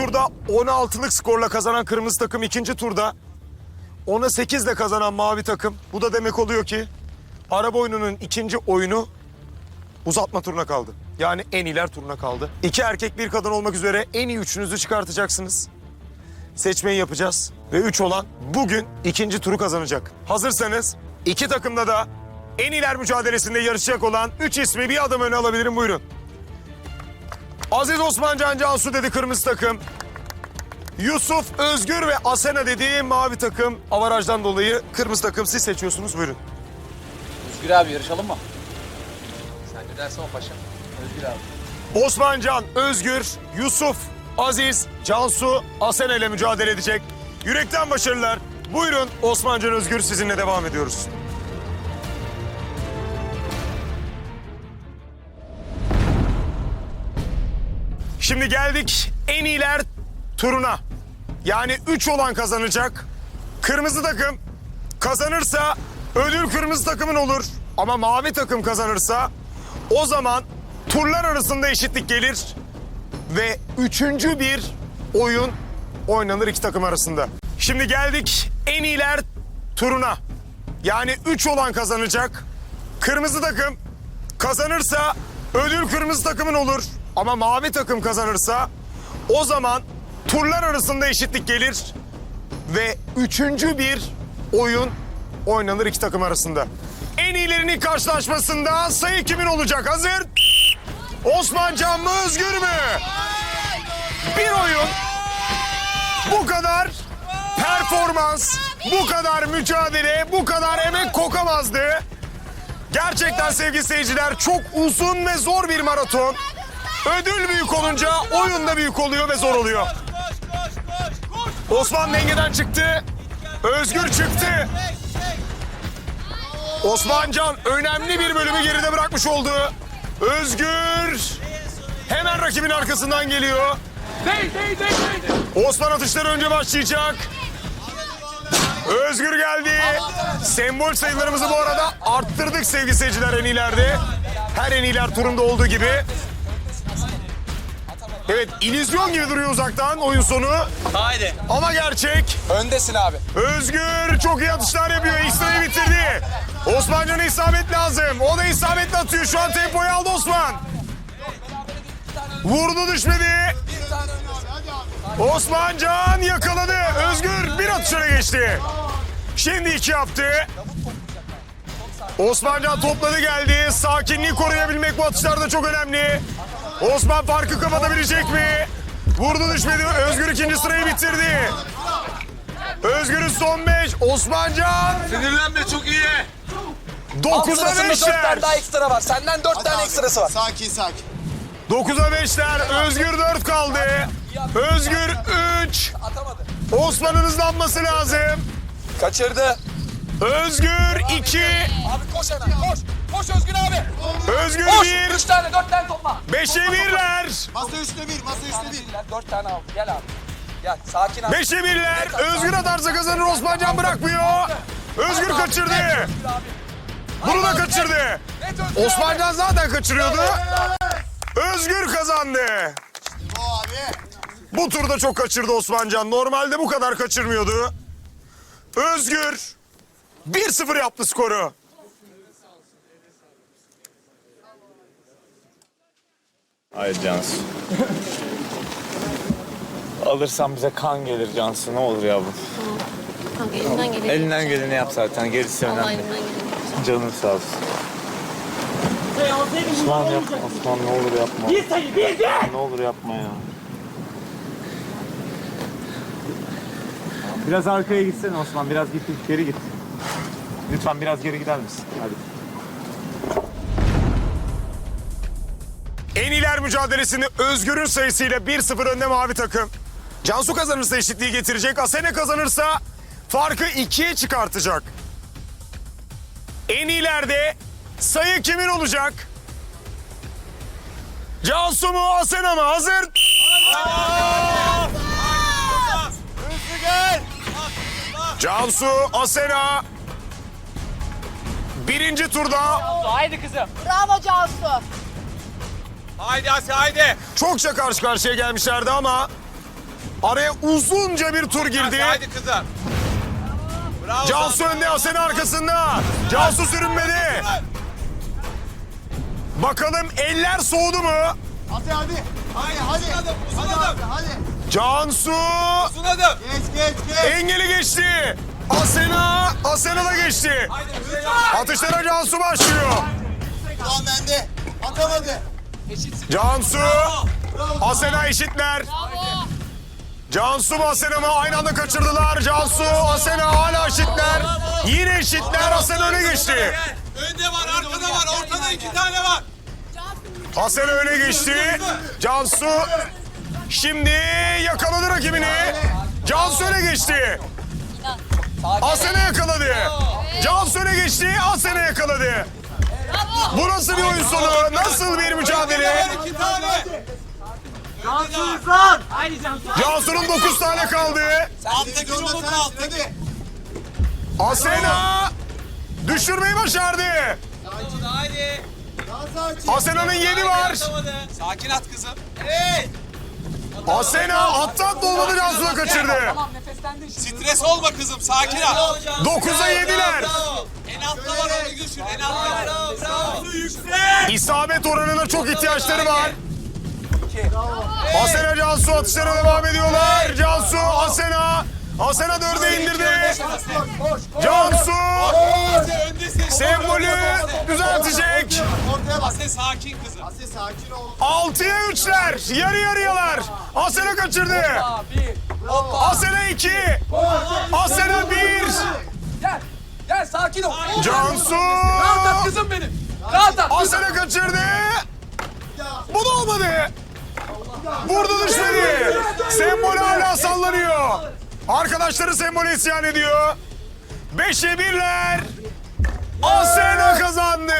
turda 16'lık skorla kazanan kırmızı takım ikinci turda 10'a 8 ile kazanan mavi takım. Bu da demek oluyor ki araba oyununun ikinci oyunu uzatma turuna kaldı. Yani en iyiler turuna kaldı. İki erkek bir kadın olmak üzere en iyi üçünüzü çıkartacaksınız. Seçmeyi yapacağız ve üç olan bugün ikinci turu kazanacak. Hazırsanız iki takımda da en iyiler mücadelesinde yarışacak olan üç ismi bir adım öne alabilirim buyurun. Aziz Osman Can Cansu dedi kırmızı takım. Yusuf Özgür ve Asena dediği mavi takım avarajdan dolayı kırmızı takım siz seçiyorsunuz buyurun. Özgür abi yarışalım mı? Sen ne dersen o paşam. Özgür abi. Osman Can, Özgür, Yusuf, Aziz, Cansu, Asena ile mücadele edecek. Yürekten başarılar. Buyurun Osman Can Özgür sizinle devam ediyoruz. Şimdi geldik en iyiler turuna. Yani 3 olan kazanacak. Kırmızı takım kazanırsa ödül kırmızı takımın olur. Ama mavi takım kazanırsa o zaman turlar arasında eşitlik gelir. Ve üçüncü bir oyun oynanır iki takım arasında. Şimdi geldik en iyiler turuna. Yani 3 olan kazanacak. Kırmızı takım kazanırsa ödül kırmızı takımın olur. Ama mavi takım kazanırsa o zaman turlar arasında eşitlik gelir. Ve üçüncü bir oyun oynanır iki takım arasında. En iyilerinin karşılaşmasında sayı kimin olacak? Hazır. Osman Can mı Özgür mü? Bir oyun. Bu kadar performans, bu kadar mücadele, bu kadar emek kokamazdı. Gerçekten sevgili seyirciler çok uzun ve zor bir maraton. Ödül büyük olunca oyun da büyük oluyor ve zor oluyor. Osman dengeden çıktı. Özgür çıktı. Osmancan önemli bir bölümü geride bırakmış oldu. Özgür hemen rakibin arkasından geliyor. Osman atışları önce başlayacak. Özgür geldi. Sembol sayılarımızı bu arada arttırdık sevgili seyirciler en iyilerde. Her en iyiler turunda olduğu gibi. Evet, illüzyon gibi duruyor uzaktan oyun sonu. Haydi. Ama gerçek. Öndesin abi. Özgür çok iyi atışlar yapıyor. İlk sırayı bitirdi. Osmancan'a isabet lazım. O da isabetle atıyor. Şu an tempoyu aldı Osman. Vurdu düşmedi. Osmancan yakaladı. Özgür bir atışına geçti. Şimdi iki yaptı. Osmancan topladı geldi. Sakinliği koruyabilmek bu atışlarda çok önemli. Osman farkı kapatabilecek mi? Vurdu düşmedi. Özgür ikinci sırayı bitirdi. Özgür'ün son beş. Osmancan Sinirlenme çok iyi. 9'a Sırasında dört 5'ler. tane daha ekstra var. Senden dört tane ekstrası var. Sakin sakin. 9'a 5'ler. Özgür 4 kaldı. Özgür 3. Atamadı. Osman'ın hızlanması lazım. Kaçırdı. Özgür 2. Abi koş hemen koş. Koş Özgür abi. Özgür Koş. 1. Üç tane dört tane topla. 5'e 1'ler. Masa üstte bir, masa üstte bir. Birler, Dört tane aldı. Gel abi. Gel sakin abi. 5'e 1'ler. Özgür atarsa kazanır. Osmancan bırakmıyor. Özgür kaçırdı. Bunu da kaçırdı. Net Özgür Osmancan zaten kaçırıyordu. Özgür kazandı. O abi. Bu turda çok kaçırdı Osmancan. Normalde bu kadar kaçırmıyordu. Özgür 1-0 yaptı skoru. Hayır Cansu. Alırsan bize kan gelir Cansu ne olur yavrum. Kanka elimden geleni Elinden geleni yap zaten gerisi Vallahi önemli. elimden geleni. Canın sağ olsun. Osman yapma Osman ne olur yapma. Bir sayı bir bir. Ne olur yapma ya. Biraz arkaya gitsene Osman biraz git geri git. Lütfen biraz geri gider misin? Hadi. En iler mücadelesini Özgür'ün sayısıyla 1-0 önde mavi takım. Cansu kazanırsa eşitliği getirecek. Asene kazanırsa farkı ikiye çıkartacak. En iyilerde sayı kimin olacak? Cansu mu Asena mı? Hazır. Cansu, Asena. Birinci turda Haydi kızım. Bravo Cansu. Haydi Asya haydi. çokça karşı karşıya gelmişlerdi ama Araya uzunca bir tur girdi. Haydi kızım. Bravo. Cansu önde Asena arkasında. Cansu sürünmedi. Bakalım eller soğudu mu? Hadi hadi. Hadi hadi. Uzadım. abi, hadi. Cansu Sunadım. Geç geç geç. engeli geçti. Asena, Asena da geçti. Haydi. Atışlara Cansu başlıyor. Ulan bende. Atamadı. Eşitsin. Cansu, Asena eşitler. Cansu mu Asena mı? Aynı anda kaçırdılar. Cansu, Asena hala eşitler. Yine eşitler. Asena öne geçti. Önde var, arkada var, ortada iki tane var. Asena öne geçti. Cansu şimdi yakaladı rakibini. Cansu öne geçti. Asena yakaladı. Cansu öne geçti. Asena yakaladı. Bu nasıl bir oyun sonu? Nasıl bir mücadele? İki tane. Cansu'nun 9 tane kaldı. Alttaki Yolda robot sen alttaki. hadi. Asena düşürmeyi başardı. Haydi. Asena'nın 7 var. Sakin at kızım. Evet. Asena attan dolmadı Cansu'da kaçırdı. Stres olma kızım, sakin at. 9'a 7'ler. En altta var onu düşür, en altta var. Bravo, bravo. Yüksek. İsabet oranına çok ihtiyaçları var. Asena Cansu atışlara devam ediyorlar. Cansu Asena. Asena dörde indirdi. Cansu sembolü düzeltecek. Ortaya bak. Ase sakin kızım. Asya sakin ol. 6'ya 3'ler. Yarı yarıyalar. Asena kaçırdı. Asena 2. Asena 1. Gel. Gel sakin ol. Cansu. Rahat at kızım benim. Rahat at. Asena kaçırdı. Bu da olmadı. Burada düşmedi. Sembol hala sallanıyor. Arkadaşları sembole isyan ediyor. Beşe birler. Asena kazandı.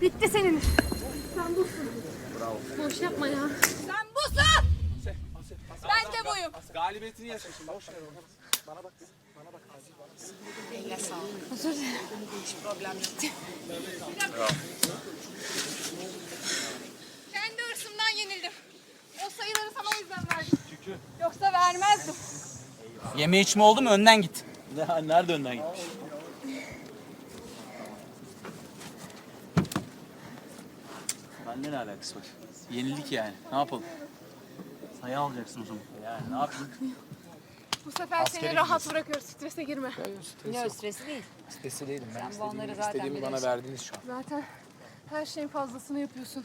Bitti senin. Sen busun. Boş yapma ya. Sen busun. Ben de buyum. Galibiyetini yaşa şimdi, boş ver onu. Özür dilerim. Kendi hırsımdan yenildim. O sayıları sana o yüzden verdim. Yoksa vermezdim. Yeme içme oldu mu önden git. Nerede önden gitmiş? Bende ne alakası var? Yenildik yani. Ne yapalım? Sayı alacaksın o zaman. Yani ne yapayım? Bu sefer seni rahat bırakıyoruz. Strese girme. Ne stresi değil. Stresli değilim ben. Sen bu onları zaten İstediğimi bana biliyorsun. verdiniz şu an. Zaten her şeyin fazlasını yapıyorsun.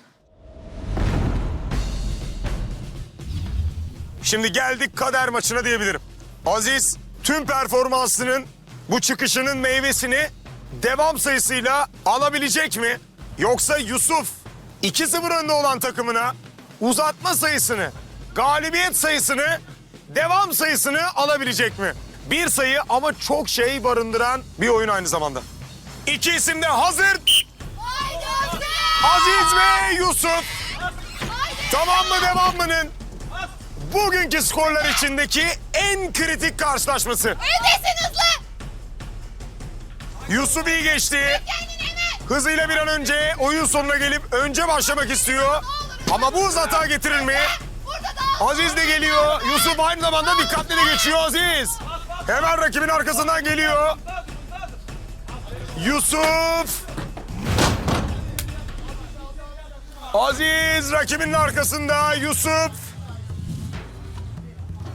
Şimdi geldik kader maçına diyebilirim. Aziz tüm performansının bu çıkışının meyvesini devam sayısıyla alabilecek mi? Yoksa Yusuf 2-0 önde olan takımına uzatma sayısını, galibiyet sayısını, devam sayısını alabilecek mi? Bir sayı ama çok şey barındıran bir oyun aynı zamanda. İki isim de hazır. Aziz ve Yusuf. Tamam mı devam mı'nın bugünkü skorlar içindeki en kritik karşılaşması. Öndesin hızlı. Yusuf iyi geçti. Hızıyla bir an önce oyun sonuna gelip önce başlamak istiyor. Ama bu hız hata getirir mi? Aziz de geliyor. Yusuf aynı zamanda dikkatli de geçiyor Aziz. Hemen rakibin arkasından geliyor. Yusuf. Aziz rakibinin arkasında Yusuf.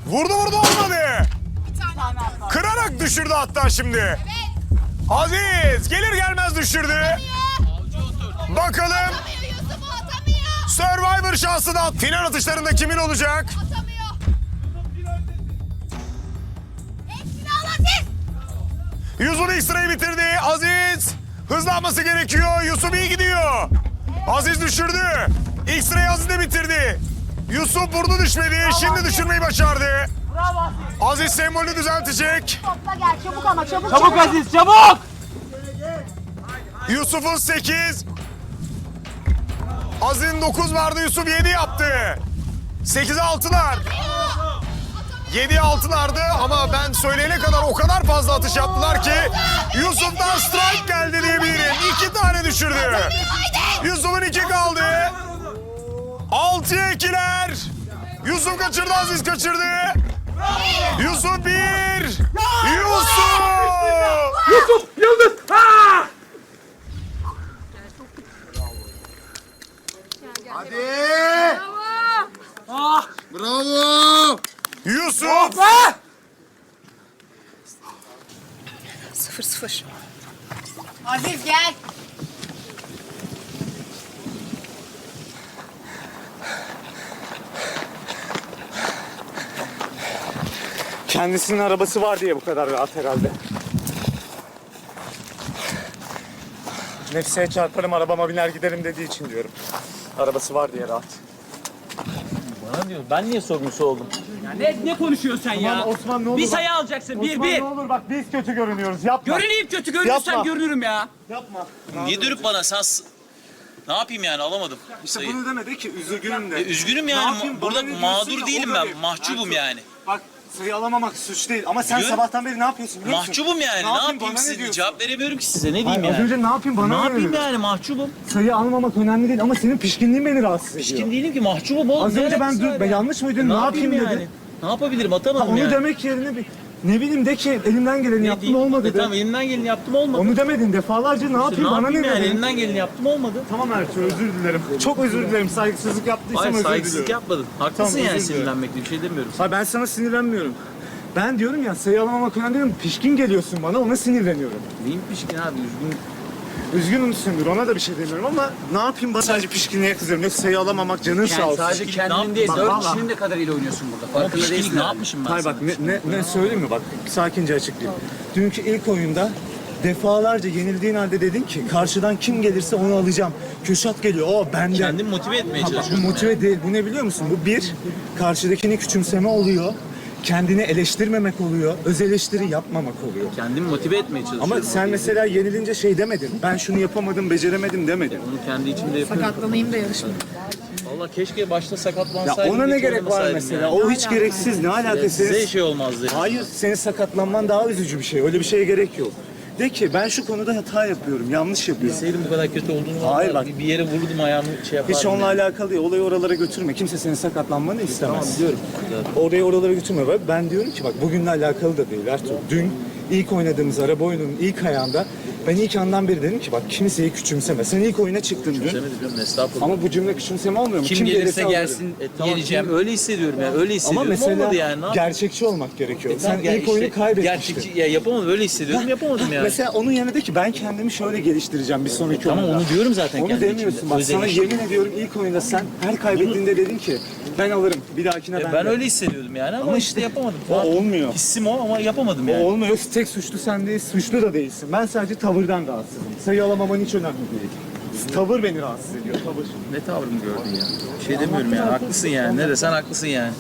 Vurdu vurdu olmadı. Kırarak düşürdü hatta şimdi. Aziz gelir gelmez düşürdü. Bakalım. Survivor şansı da final atışlarında kimin olacak? Atamıyor. Hepsini al Aziz. Yusuf ilk sırayı bitirdi. Aziz hızlanması gerekiyor. Yusuf iyi gidiyor. Aziz düşürdü. İlk sırayı Aziz de bitirdi. Yusuf vurdu düşmedi. Şimdi düşürmeyi başardı. Aziz sembolünü düzeltecek. Topla gel çabuk ama çabuk Çabuk Aziz çabuk. Yusuf'un 8. Aziz'in 9 vardı. Yusuf 7 yaptı. 8'e 6'lar. 7'ye 6'lardı ama ben söyleyene kadar o kadar fazla atış yaptılar ki Yusuf'tan strike geldi diyebilirim. 2 tane düşürdü. Yusuf'un 2 kaldı. 6'ya 2'ler. Yusuf kaçırdı, Aziz kaçırdı. Yusuf bir. Yusuf. Yusuf Yıldız. Ha! Hadi. Bravo. Bravo. Yusuf. Sıfır. Aziz gel. Kendisinin arabası var diye bu kadar rahat herhalde. Nefseye çarparım arabama biner giderim dediği için diyorum. Arabası var diye rahat. Bana diyor. Ben niye sorumlusu oldum? Ya ne, ne konuşuyorsun sen ya? Aman Osman ne olur Bir bak. sayı alacaksın. Bir Osman bir. ne olur bak biz kötü görünüyoruz yapma. Görüneyim kötü görünürsem Yapma. görünürüm ya. Yapma. Niye dönüp bana sen... s- Ne yapayım yani alamadım İşte sayıyı. bunu demedi ki üzgünüm de. E, üzgünüm Ne yani. yapayım, Burada ne diyorsun mağdur ya, değilim o ben. Mahcubum yani. Bak sayı alamamak suç değil ama sen Biliyorum. sabahtan beri ne yapıyorsun biliyor musun? Mahcubum yani. Ne, yapayım, bana size? ne diyorsun? Cevap veremiyorum ki size. Ne diyeyim Hayır, yani? Az önce ne yapayım bana Ne ne yapayım yani mahcubum. Sayı almamak önemli değil ama senin pişkinliğin beni rahatsız ediyor. Pişkin değilim ki mahcubum oğlum. Az Ne önce ben alakası dur, var ben ya? yanlış mı dedim, ne, yapayım, yani? dedi. Ne yapabilirim Ha, atamadım onu yani. demek yerine bir ne bileyim de ki elimden geleni Ne yaptım diyeyim? olmadı E, de. Tamam elimden geleni yaptım olmadı. Onu demedin defalarca ne yapayım bana ne yani dedin? elimden geleni yaptım olmadı. Tamam Ertuğrul özür dilerim. Çok özür dilerim saygısızlık yaptıysam Hayır özür saygısızlık diliyorum. yapmadın. Haklısın Tamam, yani özür dilerim. bir şey demiyorum. Ha ben sana sinirlenmiyorum. Ben diyorum ya sayı alamamak önemli değil. Pişkin geliyorsun bana ona sinirleniyorum. Neyim pişkin abi üzgün. Üzgünümsündür ona da bir şey demiyorum ama ne yapayım bana sadece pişkinliğe kızıyorum. Ne sayı alamamak canın sağ olsun. sadece kendin değil, dört kişinin de kadarıyla oynuyorsun burada. Farkında değilsin. ne yapmışım ben Hayır sana? bak ne, ne, ne söyleyeyim mi bak sakince açıklayayım. Dünkü ilk oyunda defalarca yenildiğin halde dedin ki karşıdan kim gelirse onu alacağım. Kürşat geliyor o benden. Kendimi motive etmeye Ha, bak, bu çalışıyorum. motive değil. Bu ne biliyor musun? Bu bir, karşıdakini küçümseme oluyor. Kendini eleştirmemek oluyor. Öz eleştiri yapmamak oluyor. Kendimi motive etmeye çalışıyorum. Ama sen mesela yenilince şey demedin. Ben şunu yapamadım, beceremedim demedin. Onu kendi içimde yapıyorum. Sakatlanayım da yarışmayayım. Valla keşke başta Ya sakatlansaydım. ona ne hiç gerek var oynamasaydım mesela? yani. O hiç gereksiz. Ne alakası? Size şey olmazdı. yani. Hayır, senin sakatlanman daha üzücü bir şey. Öyle bir şeye gerek yok. De ki ben şu konuda hata yapıyorum, yanlış yapıyorum. Bilseydim bu kadar kötü olduğunu Hayır, bak. bir yere vururdum ayağımı şey yapardım. Hiç onunla yani. alakalı değil. Olayı oralara götürme. Kimse senin sakatlanmanı istemez. Tamam biliyorum. Orayı oralara götürme. Ve Ben diyorum ki bak bugünle alakalı da değil Ertuğrul. Dün ilk oynadığımız araba oyununun ilk ayağında ben ilk andan beri dedim ki bak kimseyi küçümseme. Sen ilk oyuna çıktın dün. Estağfurullah. Ama bu cümle küçümseme olmuyor mu? kim, gelirse gelsin E, tamam, yeneceğim. kim- Öyle hissediyorum yani. Öyle Ama hissediyorum. mesela Olmadı yani. Ne yapayım? gerçekçi olmak gerekiyor. E, Sen tamam, ilk işte oyunu kaybetmiştin. Gerçekçi ya yapamadım. Öyle hissediyorum. Yapamadım yani. Mesela onun yanında ki ben kendimi şöyle geliştireceğim bir sonraki Tamam oyunda. onu diyorum zaten Onu kendi demiyorsun. Bak sana yemin ediyorum ilk oyunda sen her kaybettiğinde dedin ki ben alırım. Bir dahakine E, ben, ben öyle hissediyordum yani ama, Ama işte yapamadım. o olmuyor. Hissim o ama yapamadım yani. O olmuyor. Tek suçlu sen değil, suçlu da değilsin. Ben sadece tavırdan rahatsızım. Sayı alamaman hiç önemli değil. Tavır beni rahatsız ediyor, tavır. Ne tavrımı gördün ya? Bir şey demiyorum yani. Haklısın yani. Ne desen haklısın yani.